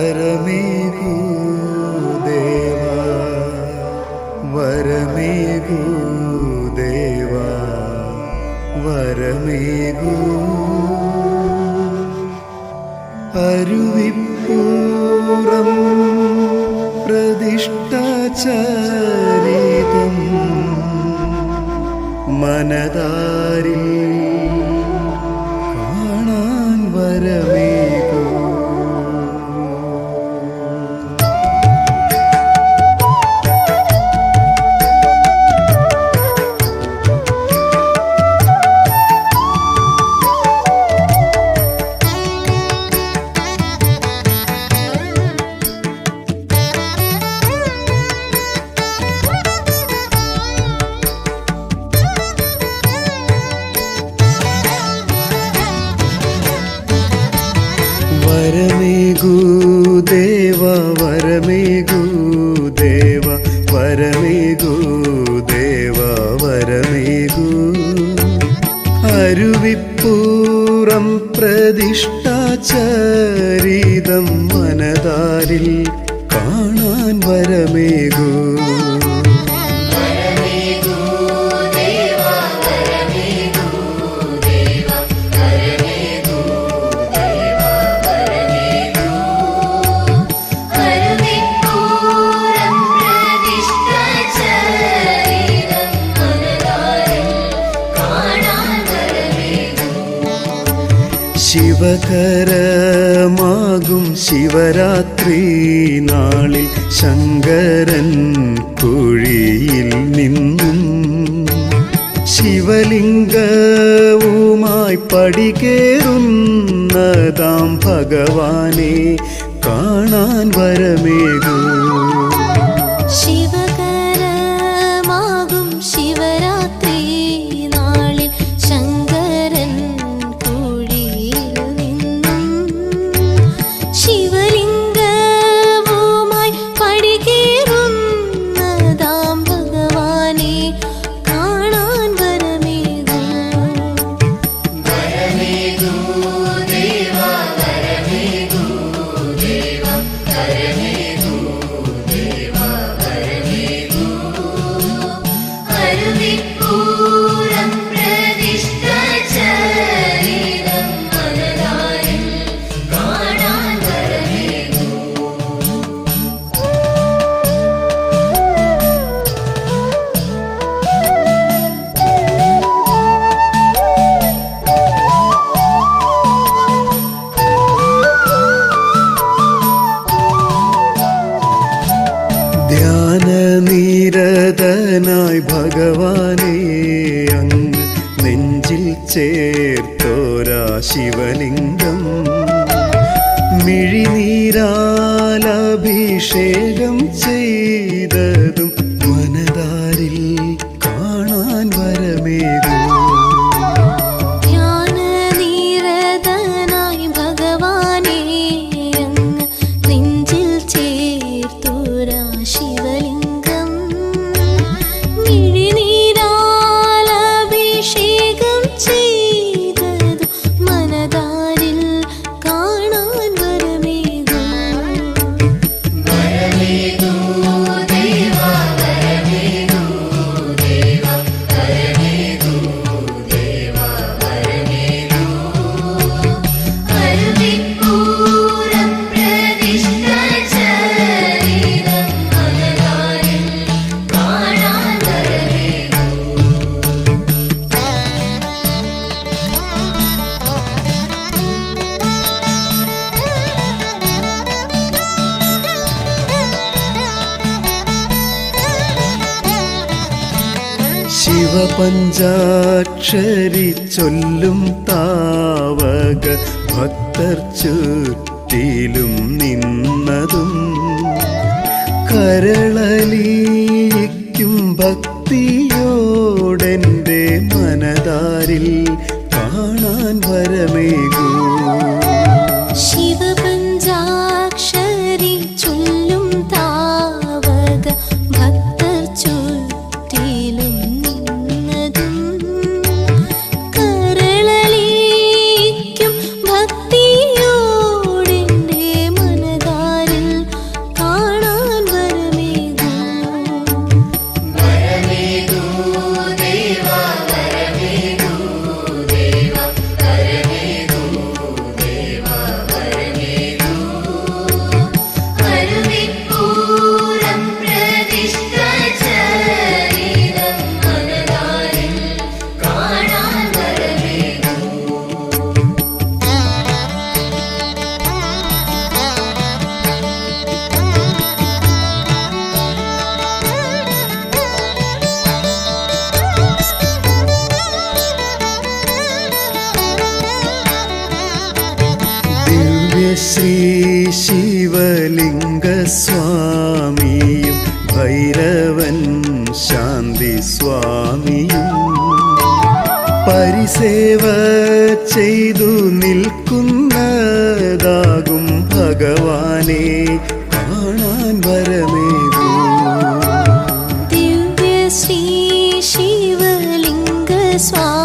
വരമേകൂ ദേവ വരമേകൂ ദേവ വരമേകൂ. അരുവിപ്പൂറം പ്രതിഷ്ഠചരിതം മനതാരിൽ ശിവകരമാകും ശിവരാത്രി നാളിൽ ശങ്കരൻ കുഴിയിൽ നിന്നും. ശിവലിംഗവുമായി പടികേറുന്നതാം ഭഗവാനെ കാണാൻ വരമേകൂ. നെഞ്ചിൽ ചേർത്തോരാ ശിവലിംഗം. മിഴിനീരാലഭിഷേകം ശിവപഞ്ചാക്ഷരി ചൊല്ലും താവക ഭക്തർ ചുറ്റിലും നിന്നതും കരളലിക്കും ഭക്തിയോടെന്റെ മനതാരിൽ കാണാൻ വരമേകൂ. സ്വാമിയും പരിസേവ ചെയ്തു നിൽക്കുന്നതാകും ഭഗവാനെ കാണാൻ വരമേകൂ. ദിവ്യ ശ്രീ ശിവലിംഗ സ്വാമിയും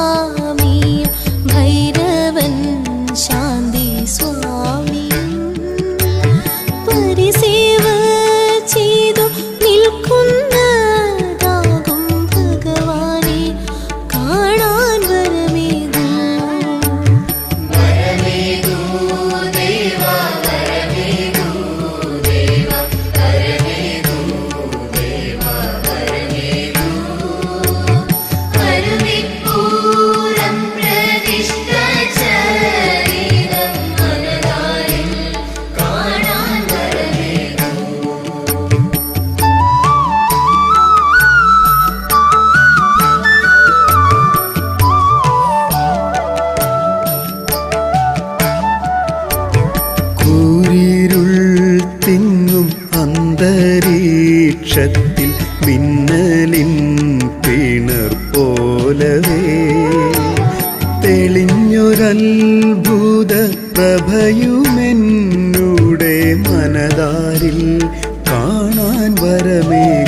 പ്രഭയുമെന്നുടെ മനതാരിൽ കാണാൻ വരമേകൂ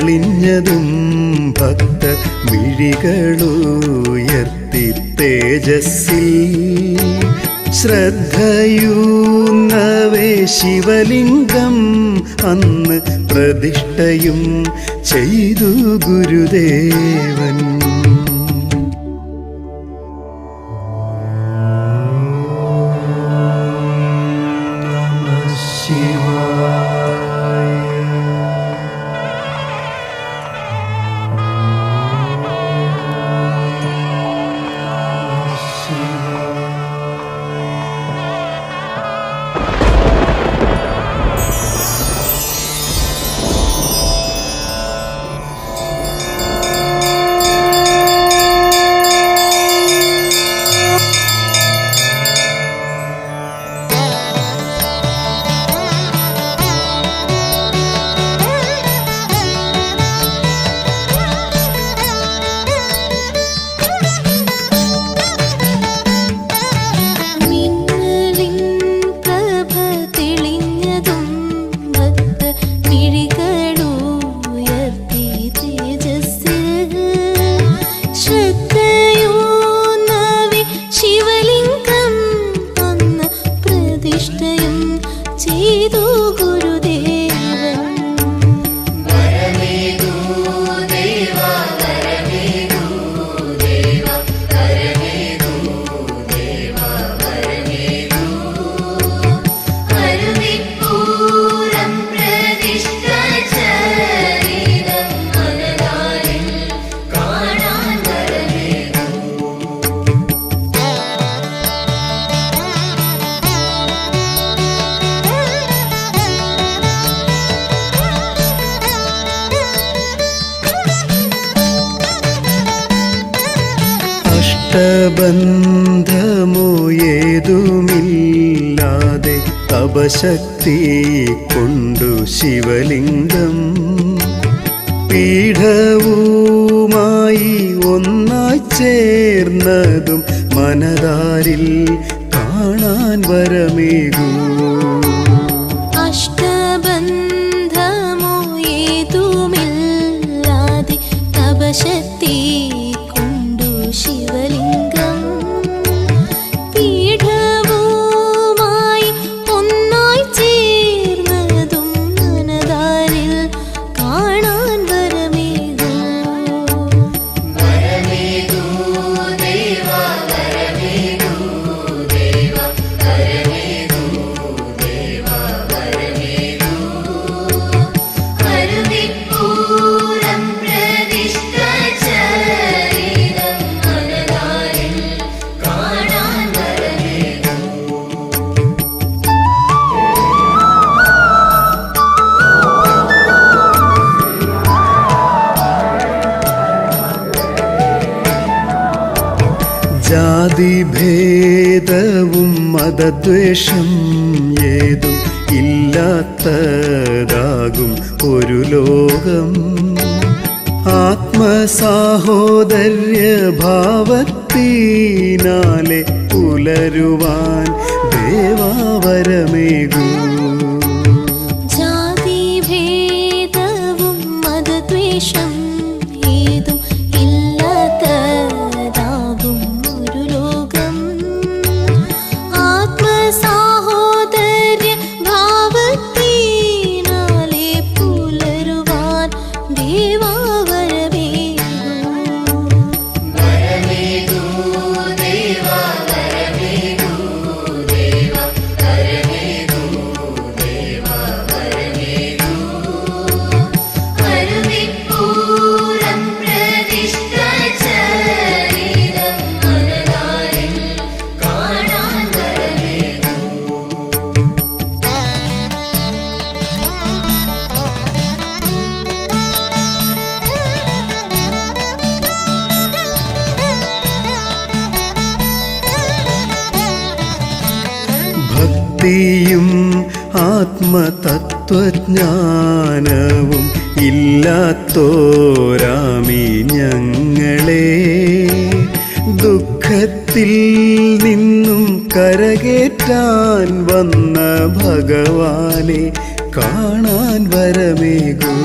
തെളിഞ്ഞതും ഭക്ത വിഴികളുയർത്തി തേജസ്സിൽ. ശ്രദ്ധയൂന്നവേ ശിവലിംഗം അന്ന് പ്രതിഷ്ഠയും ചെയ്തു ഗുരുദേവൻ. ഏതുമില്ലാതെ തപശക്തി കൊണ്ടു ശിവലിംഗം. പീഠവുമായി ഒന്നായി ചേർന്നതും മനതാരിൽ കാണാൻ വരമേകൂ. അഷ്ടബന്ധമോ തപശക്തി മതദ്വേഷം ഏതും ഇല്ലാത്തതാകും ഒരു ലോകം. ആത്മസാഹോദര്യ ഭാവത്തിനാലെ പുലരുവാൻ ദേവാവരമേകൂ. ജാതിഭേദവും മതദ്വേഷം ഭക്തിയും ആത്മതത്വജ്ഞാനവും ഇല്ലാത്തോരാമി ഞങ്ങളെ. ദുഃഖത്തിൽ നിന്നും കരകേറ്റാൻ വന്ന ഭഗവാനെ കാണാൻ വരമേകൂ.